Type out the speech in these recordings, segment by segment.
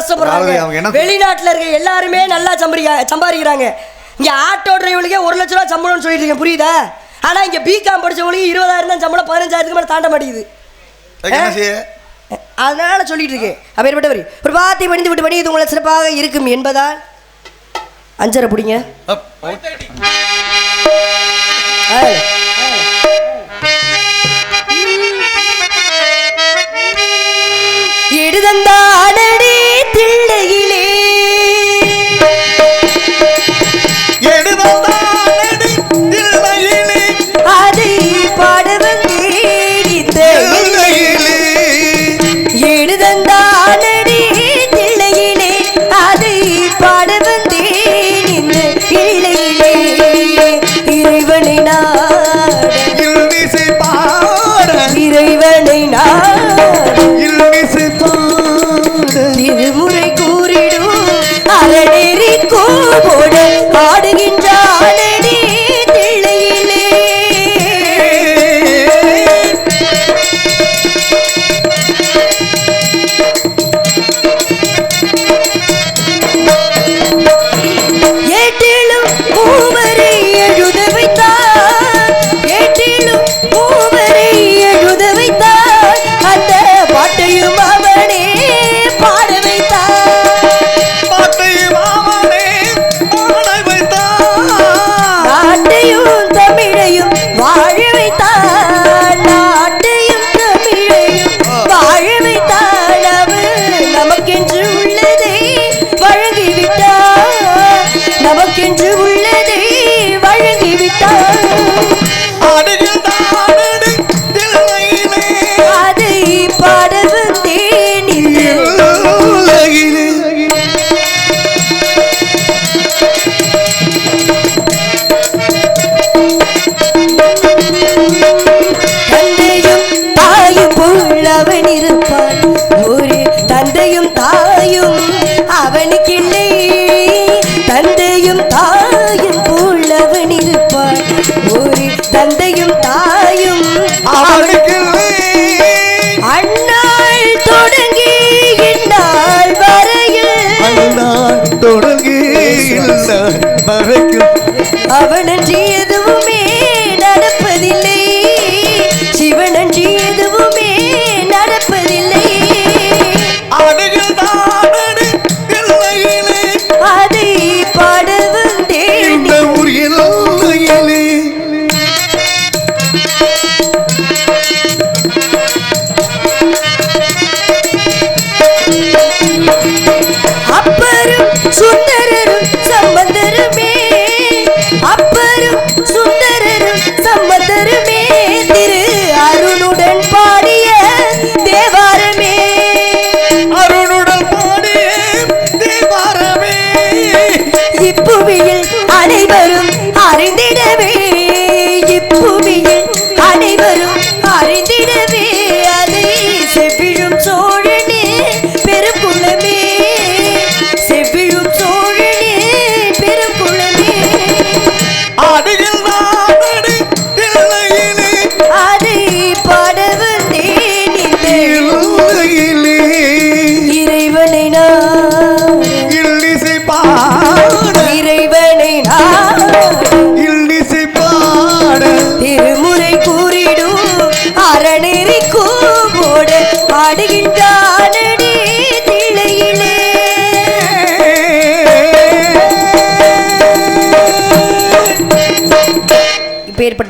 கஷ்டப்படுறாங்க வெளிநாட்டுல இருக்க எல்லாருமே நல்லா சம்பரிக்க சம்பாதிக்கிறாங்க. இங்க ஆட்டோ டிரைவருக்கே ஒரு லட்ச ரூபா சம்பளம்னு சொல்லிட்டு இருக்கேன் புரியுதா? ஆனா இங்க பிகாம் படிச்சவங்களுக்கு இருபதாயிரம் தான் சம்பளம் பதினஞ்சாயிரத்துக்கு மேல தாண்ட மாட்டேங்குது. அதனால சொல்லிட்டு இருக்கேன். அப்பேற்பட்டவர் ஒரு வார்த்தை பணிந்து விட்டு பணி இது உங்களை சிறப்பாக இருக்கும் என்பதால் அஞ்சரை பிடிங்க. அப், orientar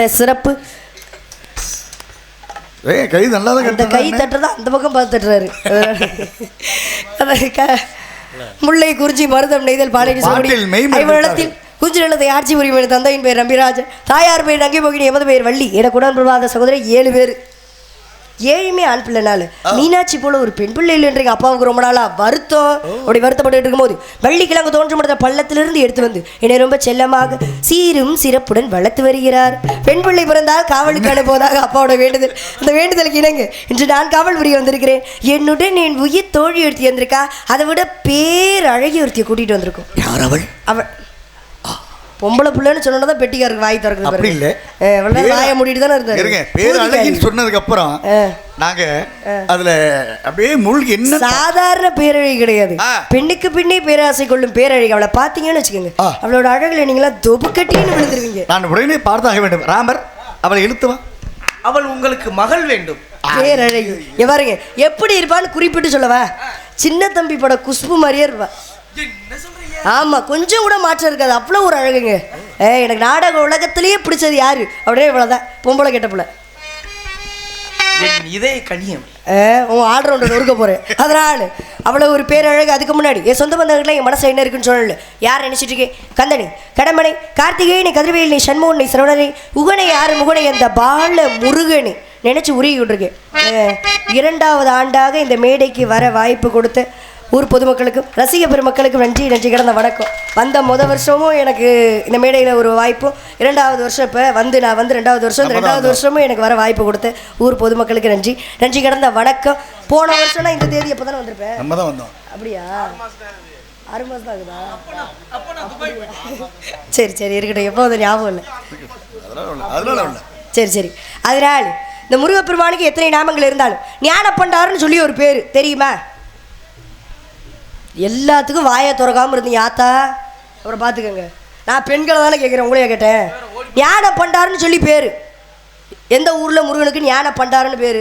இப்போ ஏற்பட்ட சிறப்பு. ஏய், கை நல்லா தான் அந்த கை தட்டுறதா அந்த பக்கம் பார்த்து தட்டுறாரு. முல்லை குறிஞ்சி மருதம் நெய்தல் பாலினி மெய்மை ஐவனத்தில் குஞ்சு நிலத்தை ஆட்சி புரியும் தந்தையின் பேர் நம்பிராஜன் தாயார் பேர் நங்கை எமது பேர் வள்ளி. எனக்கு உடன் பிரபாத சகோதரி ஏழு பேர். ஏழுமே ஆண் பிள்ளை நாள் மீனாட்சி போல ஒரு பெண் பிள்ளை இல்லைன்றீங்க அப்பாவுக்கு ரொம்ப நாளா வருத்தம். அப்படி வருத்தப்பட்டு இருக்கும்போது வள்ளிக்கிழங்கு தோன்ற முடிந்த பள்ளத்திலிருந்து எடுத்து வந்து என்னை ரொம்ப செல்லமாக சீரும் சிறப்புடன் வளர்த்து வருகிறார். பெண் பிள்ளை பிறந்தால் காவலுக்கு அனுப்புவதாக அப்பாவோட வேண்டுதல். அந்த வேண்டுதலுக்கு இணங்க. இன்று நான் காவல் புரிய வந்திருக்கிறேன். என்னுடன் என் உயிர் தோழி ஒருத்தி வந்திருக்கா? அதை விட பேர் அழகி ஒருத்தியை கூட்டிட்டு வந்திருக்கோம். யார் அவள்? அவள் பொம்பளை பிள்ளைன்னு சொன்னா தான் பெட்டிக்காருக்கு வாய் திறக்குது அப்படி. இல்ல. வாயை மூடிட்டு தானே இருந்தாரு இருங்க பேர் அழகின்னு சொன்னதுக்கு அப்புறம். நாங்க அதுல அப்படியே மூழ்கி என்ன சாதாரண பேரழகி கிடையாது. பெண்ணுக்கு பின்னே பேராசை கொள்ளும் பேரழகி. அவளை பாத்தீங்கன்னு வச்சுக்கோங்க. அவளோட அழகுல நீங்களா தொபுக்கட்டின்னு விழுந்துருவீங்க. நான் உடனே பார்த்தாக வேண்டும். ராமர் அவளை இழுத்துவா அவள் உங்களுக்கு மகள் வேண்டும். பேரழகி. பாருங்க எப்படி இருப்பான்னு குறிப்பிட்டு சொல்லவா? சின்ன தம்பி பட குஷ்பு மாதிரியே இருப்பா. ஆமா கொஞ்சம் கூட மாற்றம் இருக்காது. அவ்வளோ ஒரு அழகுங்க. ஏ எனக்கு நாடக உலகத்திலேயே பிடிச்சது யாரு? அப்படியே இவ்வளோதான் பொம்பளை கெட்ட பிள்ளை. என் இதய கனியம் உன் ஆல்ரவுண்டர் நொறுக்க போறேன். அதனால அவ்வளோ ஒரு பேரழகு அதுக்கு முன்னாடி. என் சொந்த பந்தங்கள்லாம் என் மனசு என்ன இருக்குன்னு சொல்லல. யார் நினைச்சிட்டு இருக்கேன் கந்தனி கடம்பனை கார்த்திகேயனை கதிர்வேலனை சண்முகனை சரவணனை உகனை யாரு முகனை அந்த பால முருகனை நினைச்சு உருகி விட்டுருக்கேன் ஏ, இரண்டாவது ஆண்டாக இந்த மேடைக்கு வர வாய்ப்பு கொடுத்த ஊர் பொதுமக்களுக்கும் ரசிக பெருமக்களுக்கும் நன்றி நன்றி கிடந்த வணக்கம். வந்த முத வருஷமும் எனக்கு இந்த மேடையில் ஒரு வாய்ப்பும் இரண்டாவது வருஷம் இப்போ வந்து நான் வந்து ரெண்டாவது வருஷம் இந்த ரெண்டாவது வருஷமும் எனக்கு வர வாய்ப்பு கொடுத்த ஊர் பொதுமக்களுக்கு நன்றி. நன்றி கிடந்த வணக்கம். போன வருஷம்னா இந்த தேதி எப்போ தானே வந்திருப்பேன்? நம்ம தான் வந்தோம். அப்படியா? ஆறு மாதம் தான் ஆகுதா சரி சரி இருக்கட்டும். எப்போ வந்து ஞாபகம் இல்லை. அதனால உள்ள அதனால உள்ள சரி சரி. அதனால் இந்த முருகப்பெருமானுக்கு எத்தனை நாமங்கள் இருந்தாலும் ஞானப்பண்டாருன்னு சொல்லி ஒரு பேர். தெரியுமா? எல்லாத்துக்கும் வாயை திறக்காம இருந்தீங்க ஆத்தா அப்புறம் பார்த்துக்கோங்க நான் பெண்களை தானே கேட்குறேன் உங்களையே கேட்டேன்? ஞான பண்டாருன்னு சொல்லி பேர். எந்த ஊரில் முருகனுக்கு ஞான பண்டாருன்னு பேர்?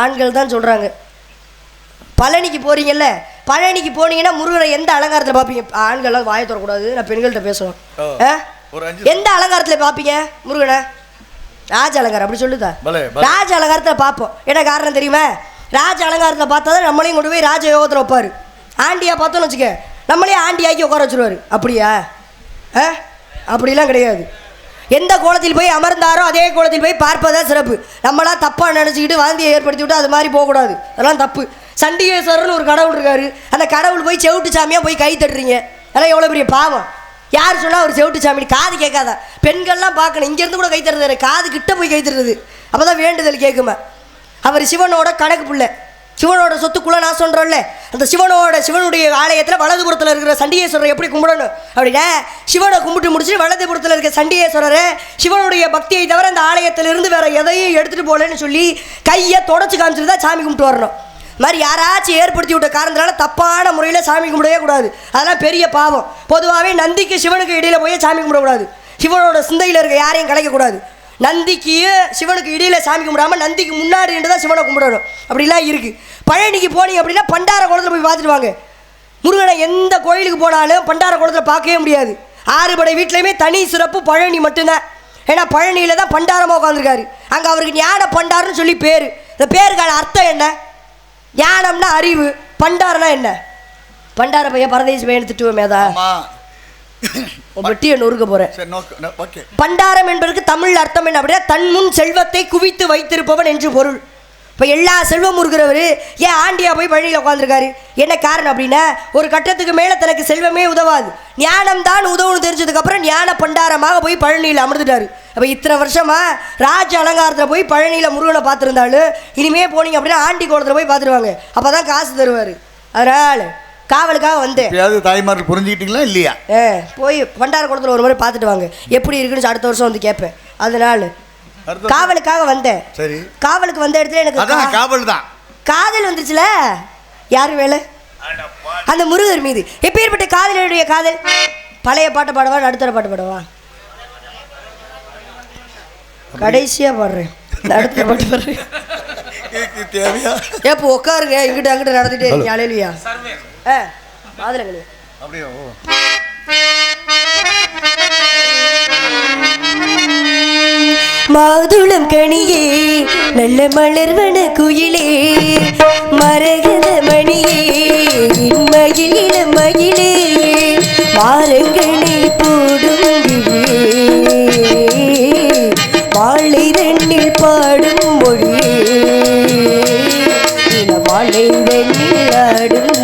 ஆண்கள் தான் சொல்கிறாங்க பழனிக்கு போறீங்கல்ல பழனிக்கு போனீங்கன்னா முருகனை எந்த அலங்காரத்தில் பார்ப்பீங்க ஆண்கள்லாம் வாயை திறக்கூடாது நான் பெண்கள்கிட்ட பேசணும். எந்த அலங்காரத்தில் பார்ப்பீங்க முருகனை? ராஜ அலங்காரம் அப்படி சொல்லுதா. ராஜ அலங்காரத்தில் பார்ப்போம் என்ன காரணம் தெரியுமா? ராஜ அலங்காரத்தில் பார்த்தா தான் நம்மளையும் கொண்டு போய் ராஜ யோகத்தில் வைப்பார். ஆண்டியாக பார்த்தோன்னு வச்சுக்க நம்மளையும் ஆண்டி ஆக்கி உட்கார வச்சுருவார். அப்படியா? ஆ? அப்படிலாம் கிடையாது. எந்த கோலத்தில் போய் அமர்ந்தாரோ அதே கோலத்தில் போய் பார்ப்பதா சிறப்பு. நம்மளா தப்பாக நினச்சிக்கிட்டு வாந்தியை ஏற்படுத்தி விட்டு அது மாதிரி போகக்கூடாது. அதெல்லாம் தப்பு. சண்டிகேஸ்வரர்னு ஒரு கடவுள் இருக்காரு. அந்த கடவுள் போய் செவிட்டு சாமியாக போய் கை தட்டுறீங்க. அதெல்லாம் எவ்வளோ பெரிய பாவம். யார் சொன்னால் அவர் செவிட்டு சாமி? காது கேட்காதா? பெண்கள்லாம் பார்க்கணும். இங்கேருந்து கூட கை தருது காது கிட்ட போய் கை தருது அப்போ தான் வேண்டுதல் கேட்குமா. அவர் சிவனோட கணக்கு பிள்ளை. சிவனோட சொத்துக்குள்ள நான் சொல்கிறோம்ல அந்த சிவனோட சிவனுடைய ஆலயத்தில் வலதுபுறத்தில் இருக்கிற சண்டிகேஸ்வரரை எப்படி கும்பிடணும்? அப்படின்னா சிவனை கும்பிட்டு முடிச்சுட்டு வலதுபுறத்தில் இருக்கிற சண்டிகேஸ்வரரை சிவனுடைய பக்தியை தவிர அந்த ஆலயத்திலிருந்து வேற எதையும் எடுத்துகிட்டு போகலன்னு சொல்லி கையை தொடச்சி காமிச்சிட்டு தான் சாமி கும்பிட்டு வரணும். மாதிரி யாராச்சும் ஏற்படுத்தி விட்ட காரணத்தினால தப்பான முறையில் சாமி கும்பிடவே கூடாது. அதெல்லாம் பெரிய பாவம். பொதுவாகவே நந்திக்கு சிவனுக்கு இடையில போய் சாமி கும்பிடக்கூடாது. சிவனோட சிந்தையில் இருக்க யாரையும் கிடைக்கக்கூடாது நந்திக்கு சிவனுக்கு இடையில சாமி கும்பிடாம நந்திக்கு முன்னாடி நின்று தான் சிவனை கும்பிடணும். அப்படிலாம் இருக்கு. பழனிக்கு போனீங்க அப்படின்னா பண்டார குளத்தில் போய் பார்த்துட்டு வாங்க. முருகனை எந்த கோயிலுக்கு போனாலும் பண்டார குளத்தில் பார்க்கவே முடியாது. ஆறுபடை வீட்லையுமே தனி சிறப்பு பழனி மட்டும்தான். ஏன்னா பழனியில் தான் பண்டாரமாக உட்காந்துருக்காரு அங்கே அவருக்கு ஞான பண்டாரன்னு சொல்லி பேர். இந்த பேருக்கான அர்த்தம் என்ன? ஞானம்னா அறிவு. பண்டாரனா என்ன? பண்டார பையன் பரதேசி பையன் திட்டுவோமே வெட்டியை நொறுக்க ஓகே பண்டாரம் என்பதற்கு தமிழ் அர்த்தம் என்ன அப்படின்னா தன் முன் செல்வத்தை குவித்து வைத்திருப்பவன் என்று பொருள். இப்போ எல்லா செல்வம் இருக்கிறவர் ஏன் ஆண்டியா போய் வழியில் உட்காந்துருக்காரு என்ன காரணம் அப்படின்னா ஒரு கட்டத்துக்கு மேலே தனக்கு செல்வமே உதவாது. ஞானம் தான் உதவுன்னு தெரிஞ்சதுக்கப்புறம் ஞான பண்டாரமாக போய் பழனியில் அமர்ந்துட்டாரு. அப்போ இத்தனை வருஷமா ராஜ அலங்காரத்தில் போய் பழனியில் முருகனை பார்த்துருந்தாலும் இனிமே போனீங்க அப்படின்னா ஆண்டி கோலத்தில் போய் பார்த்துருவாங்க. அப்போ தான் காசு தருவார். அதனால் காவலுக்காக வந்தேன் எப்பயாவது தாய்மார்கள் புரிஞ்சுக்கிட்டீங்களா இல்லையா? ஏ போய் பண்டார குளத்தில் ஒரு முறை பார்த்துட்டு வாங்க. எப்படி இருக்குன்னு அடுத்த வருஷம் வந்து கேட்பேன். அதனால அடுத்த காவலுக்காக வந்தேன். சரி. காவலுக்கு வந்த இடத்துல எனக்கு அதான் கா- காவல் தான். காதல் வந்துருச்சுல யார் வேலை அந்த முருகர் மீது. எப்பேற்பட்ட காதலுடைய காதல்? பழைய பாட்டு பாடவா நடுத்தர பாட்டு பாடவா? கடைசியா பாடுறேன். நடுத்தர பாட்டு பாடுறேன். கேக்கு தேவையா? ஏப்போ உட்காருங்க இங்கிட்ட அங்கிட்ட நடந்துட்டே இருக்கீங்க அலையிலையா? ஆ மாதுளங்களே அப்படியே? மாதுளம் கனியே நல்ல மலர்வன குயிலே மரகத மணியே இன்மயில் இளமயிலே மாரங்கனை போடும் மாலை தண்ணில் பாடும் மொழியே. மாலை தண்ணில் ஆடும்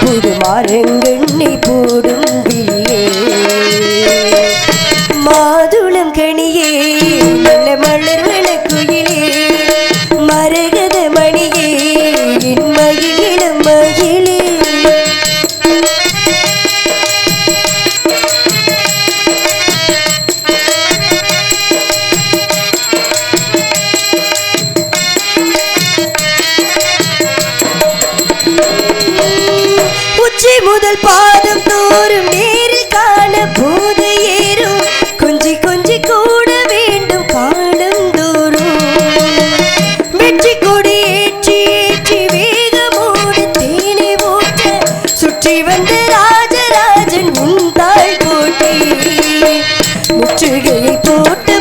புது மாரங்கண்ணை போடும் முற்றுகையை போட்ட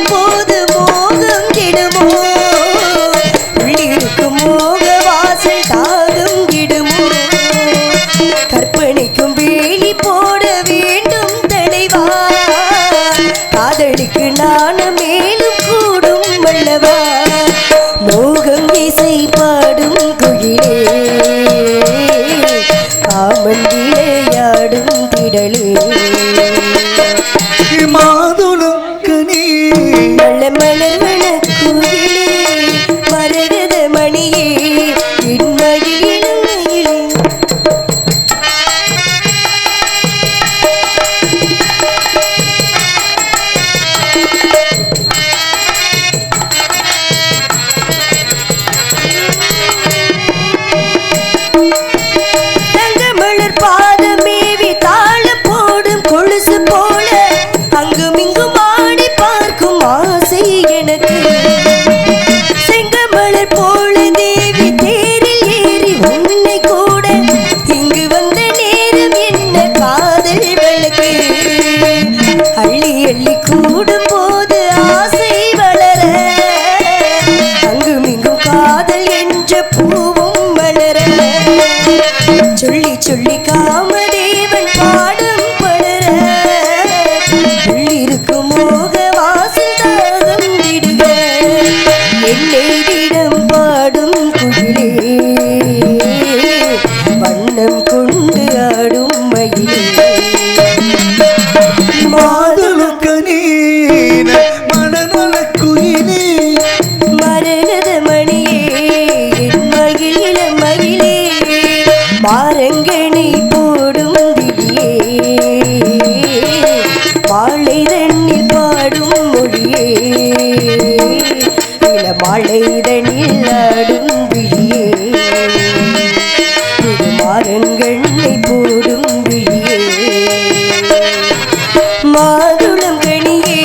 மாதுளம் கணியே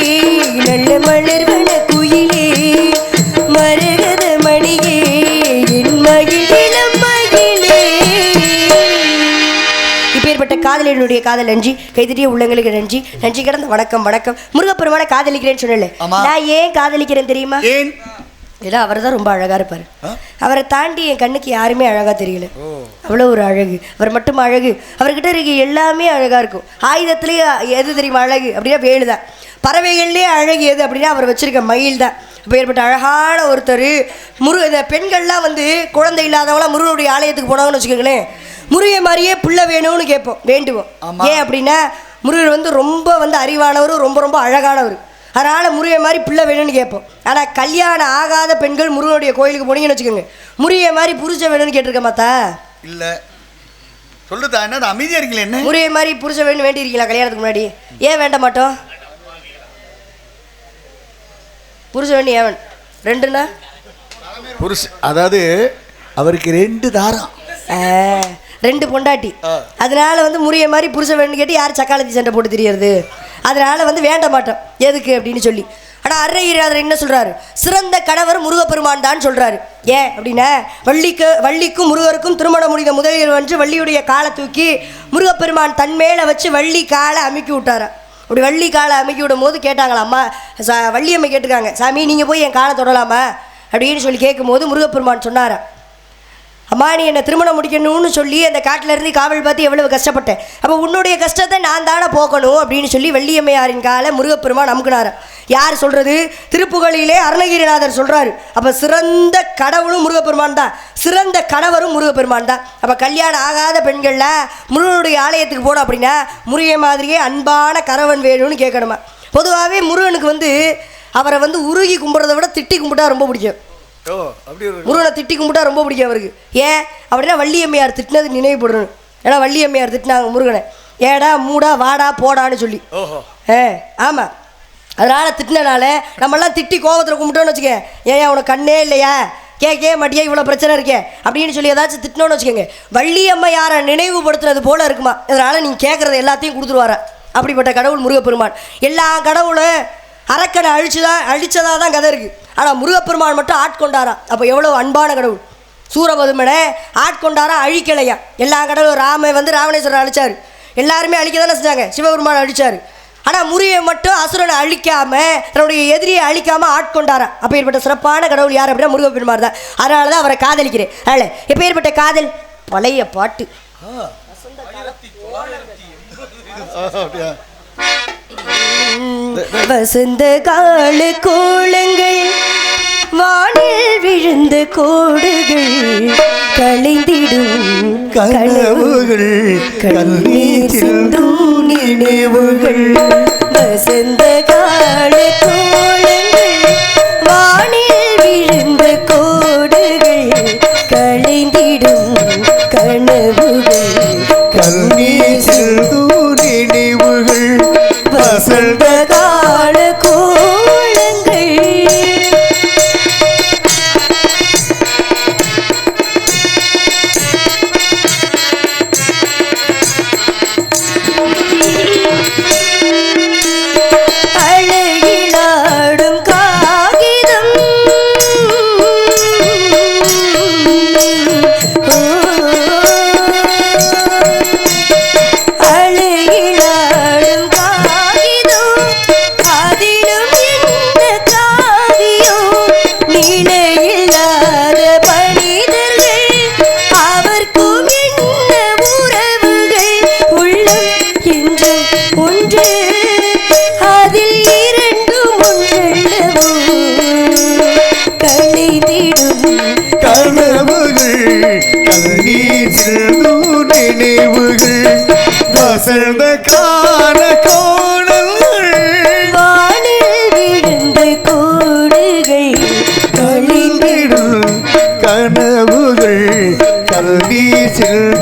நல்ல மலர்வன குயிலே மரகத மணியே என் மகிழிலம் மகிழே. இப்பேற்பட்ட காதலனுடைய காதல் நன்றி கைதட்டிய உள்ளங்களுக்கு நன்றி நன்றி கிடந்த வணக்கம் வணக்கம். முருகப்பெருமான காதலிக்கிறேன்னு சொன்னல. நான் ஏன் காதலிக்கிறேன் தெரியுமா? ஏன்? ஏன்னா அவர் தான் ரொம்ப அழகா இருப்பார். அவரை தாண்டி என் கண்ணுக்கு யாருமே அழகா தெரியல. அவ்வளோ ஒரு அழகு. அவர் மட்டும் அழகு. அவர்கிட்ட இருக்க எல்லாமே அழகா இருக்கும். ஆயுதத்திலேயே எது தெரியுமா அழகு? அப்படின்னா வேலு தான் பறவைகள்லேயே அழகு எது அப்படின்னா அவர் வச்சிருக்க மயில் தான் இப்போ ஏற்பட்ட அழகான ஒருத்தர் முரு இந்த பெண்கள்லாம் வந்து குழந்தை இல்லாதவங்களாம் முருகனுடைய ஆலயத்துக்கு போனாங்கன்னு வச்சுக்கோங்களேன். முருகை மாதிரியே புள்ள வேணும்னு கேட்போம் வேண்டுவோம். ஏன் அப்படின்னா முருகர் வந்து ரொம்ப வந்து அறிவானவர் ரொம்ப ரொம்ப அழகானவர். அதனால் முருகை மாதிரி பிள்ளை வேணும்னு கேட்போம். ஆனால் கல்யாணம் ஆகாத பெண்கள் முருகனுடைய கோயிலுக்கு போனீங்கன்னு வச்சுக்கோங்க. முருகை மாதிரி புருஷன் வேணும்னு கேட்டிருக்க மாத்தா? இல்ல. சொல்லுதா என்ன அது அமைதியா இருக்கீங்களே என்ன? முருகை மாதிரி புருஷன் வேணும் வேண்டியிருக்கீங்களா கல்யாணத்துக்கு முன்னாடி? ஏன் வேண்ட மாட்டோம்? புருஷன் ஏன் வேணும்? ரெண்டுண்ணா புருஷ அதாவது அவருக்கு ரெண்டு தாரம். ரெண்டு பொண்டாட்டி. அதனால வந்து முறிய மாதிரி புருஷன் வேணும்னு கேட்டு யார் சக்காலத்தி சண்டை போட்டு தெரியறது? அதனால வந்து வேண்ட மாட்டோம். எதுக்கு அப்படின்னு சொல்லி. ஆனால் அரையிறாதர் என்ன சொல்றாரு? சிறந்த கணவர் முருகப்பெருமான் தான் சொல்றாரு. ஏன் அப்படின்னா வள்ளிக்கு வள்ளிக்கும் முருகருக்கும் திருமணம் முடிந்த முதலில் வந்து வள்ளியுடைய காலை தூக்கி முருகப்பெருமான் தன் மேலே வச்சு வள்ளி காலை அமுக்கி விட்டாராம். அப்படி வள்ளி காலை அமுக்கி விடும் போது கேட்டாங்களா அம்மா ச வள்ளியம்மை கேட்டுக்காங்க. சாமி நீங்கள் போய் என் காலை தொடலாமா? அப்படின்னு சொல்லி கேட்கும்போது முருகப்பெருமான் சொன்னாராம். அம்மா நீ என்னை திருமணம் முடிக்கணும்னு சொல்லி அந்த காட்டிலேருந்து காவல் பார்த்து எவ்வளவு கஷ்டப்பட்டேன் அப்போ உன்னுடைய கஷ்டத்தை நான் தானே போக்கணும் அப்படின்னு சொல்லி வெள்ளியம்மையாரின் காலை முருகப்பெருமான் அமுக்குனாரு யார் சொல்கிறது திருப்புகழிலே அருணகிரிநாதர் சொல்கிறாரு அப்போ சிறந்த கடவுளும் முருகப்பெருமான் தான். சிறந்த கணவரும் முருகப்பெருமான் தான். அப்போ கல்யாணம் ஆகாத பெண்களில் முருகனுடைய ஆலயத்துக்கு போனோம் அப்படின்னா முருகன் மாதிரியே அன்பான கணவன் வேணும்னு கேட்கணுமா? பொதுவாகவே முருகனுக்கு வந்து அவரை வந்து உருகி கும்பிட்றத விட திட்டி கும்பிட்டா ரொம்ப பிடிக்கும். முருகனை திட்டி கும்பிட்டா ரொம்ப பிடிக்கும் அவருக்கு. ஏன்? அப்படின்னா வள்ளியம்மையார் திட்டினது நினைவுபடணும் ஏன்னா வள்ளியம்மையார் திட்டினாங்க முருகனை. ஏடா மூடா வாடா போடான்னு சொல்லி. ஏ ஆமாம் அதனால் திட்டினனால நம்மெல்லாம் திட்டி கோவத்தில் கும்பிட்டோன்னு வச்சுக்க. ஏன் உனக்கு கண்ணே இல்லையா? கேட்கவே மாட்டியா? இவ்வளோ பிரச்சனை இருக்கே. அப்படின்னு சொல்லி ஏதாச்சும் திட்டணும்னு வச்சுக்கோங்க. வள்ளியம்மா யாரை நினைவுபடுத்துறது போல இருக்குமா? அதனால நீங்கள் கேட்குறது எல்லாத்தையும் கொடுத்துருவாரா? அப்படிப்பட்ட கடவுள் முருகப்பெருமான். எல்லா கடவுளும் அரக்கனை அழிச்சுதா அழிச்சதா தான் கதை இருக்குது ஆனால் முருகப்பெருமான் மட்டும் ஆட்கொண்டாரா அப்போ எவ்வளோ அன்பான கடவுள். சூரபதுமனை ஆட்கொண்டாரா அழிக்கலையா? எல்லா கடவுளும் ராம வந்து ராவணேஸ்வரர் அழிச்சார். எல்லாருமே அழிக்க தானே செஞ்சாங்க. சிவபெருமான் அழிச்சார். ஆனால் முருகை மட்டும் அசுரனை அழிக்காமல் தன்னுடைய எதிரியை அழிக்காமல் ஆட்கொண்டாரா அப்போ ஏற்பட்ட சிறப்பான கடவுள் யார் அப்படின்னா முருகப்பெருமார் தான். அதனால தான் அவரை காதலிக்கிறேன். அதனால எப்போ ஏற்பட்ட காதல்? பழைய பாட்டு. வசந்த காலு கோலங்கள் வானில் விழுந்த கோடுகள் களைந்திடும் கனவுகள் கண்ணீர் சிந்தும் நினைவுகள் வசந்த கால வசந்த கால கோணங்கள். வானில் விழுந்த கோடுகள் கலைந்திடும் கனவுகள். கண்ணீர் சிந்தும்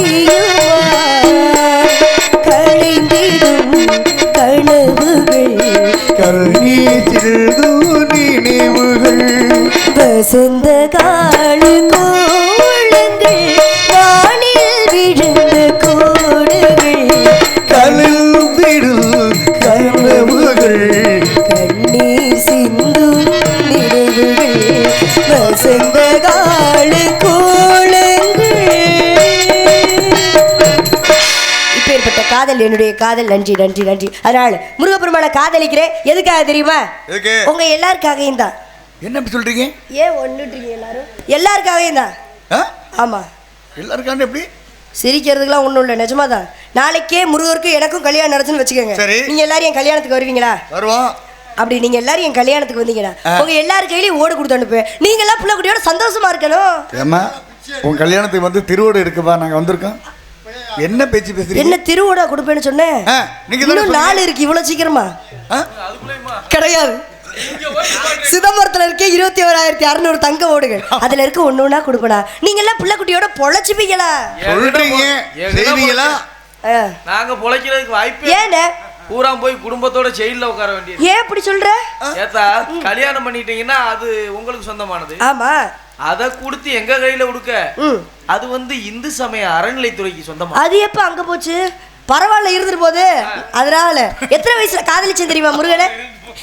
முடியுமா கனவுகள் நினைவுகள் வசந்த காதல் என்னுடைய காதல். நன்றி நன்றி நன்றி. அதனால முருகப்பெருமான காதலிக்கிறேன். எதுக்காக தெரியுமா? உங்க எல்லாருக்காகவும் தான். என்ன சொல்றீங்க? ஏன் ஒன்றுட்றீங்க எல்லாரும். எல்லாருக்காகவும் தான்? ஆமா. எல்லாருக்காண்டு எப்படி? சிரிக்கிறதுக்குலாம் ஒன்றும் இல்லை. நிஜமா தான் நாளைக்கே முருகருக்கு எனக்கும் கல்யாணம் நடத்துன்னு வச்சுக்கோங்க. நீங்க எல்லாரும் என் கல்யாணத்துக்கு வருவீங்களா? வருவோம். அப்படி நீங்க எல்லாரும் என் கல்யாணத்துக்கு வந்தீங்கன்னா. உங்க எல்லார் கையிலயும் ஓடு கொடுத்து அனுப்புவேன். நீங்க எல்லாம் பிள்ளை குட்டியோட சந்தோஷமா இருக்கணும். ஏம்மா உன் கல்யாணத்துக்கு வந்து திருவோடு இருக்குப்பா நாங்க வந்திருக்கோம். என்ன பேச்சு பேசுறீங்க? என்ன திருவோடா கொடுப்பேன்னு சொன்னேன் இன்னும். நாள் இருக்கு இவ்வளவு சீக்கிரமா? கிடையாது. சிதம்பரத்துல இருக்க இருபத்தி ஓராயிரத்தி அறுநூறு தங்க ஓடுகள். அதுல இருக்க ஒண்ணு ஒண்ணா கொடுப்பனா? நீங்க எல்லாம் பிள்ளை குட்டியோட பொழைச்சுப்பீங்களா? சொல்றீங்க. செய்வீங்களா. நாங்க பொழைக்கிறதுக்கு வாய்ப்பே ஏன்னு பூரா போய் குடும்பத்தோட ஜெயில்ல உட்கார வேண்டியது. ஏன் அப்படி சொல்ற? ஏத்தா கல்யாணம் பண்ணிட்டீங்கன்னா அது உங்களுக்கு சொந்தமானது. ஆமா. அத கொடுத்து எங்க கையில கொடுக்க? அது வந்து இந்து சமய அறநிலைத்துறைக்கு சொந்தமா? அது எப்ப அங்க போச்சு? பரவாயில்ல இருந்துட்டு போகுது. அதனால எத்தனை வயசுல காதலிச்சேன் தெரியுமா முருகனை?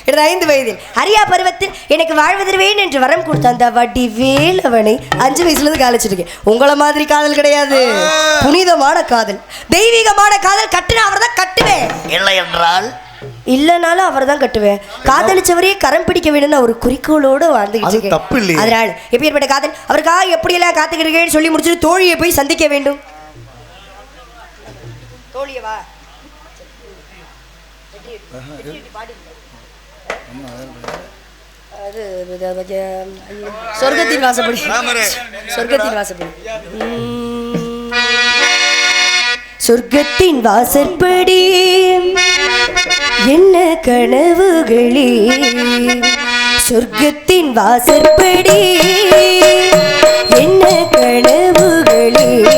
எனது ஐந்து வயதில். அரியா பருவத்தில் எனக்கு வாழ்வதற்வேன் என்று வரம் கொடுத்த அந்த வட்டி வேலவனை அஞ்சு வயசுல இருந்து காதலிச்சிருக்கேன். உங்கள மாதிரி காதல் கிடையாது. புனிதமான காதல். தெய்வீகமான காதல் கட்டுன அவர் தான் கட்டுவேன். இல்லை என்றால் இல்லைனாலும் அவர் தான் கட்டுவேன். காதலிச்சவரையே கரம் பிடிக்க வேணும்னு ஒரு குறிக்கோளோடு வாழ்ந்துகிட்டு தப்பு இல்லையே. அதனால் எப்பேற்பட்ட காதல் அவருக்காக எப்படியெல்லாம் காத்துக்கிறீங்கன்னு சொல்லி முடிச்சுட்டு தோழியை போய் சந்திக்க வேண்டும். தோழியவா. சொர்க்கத்தின் வாசப்படி. சொர்க்கத்தின் வாசப்படி. சொர்க்கத்தின் வாசற்படி. என்ன கனவுகளே? சொர்க்கத்தின் வாசற்படி என்ன கனவுகளே?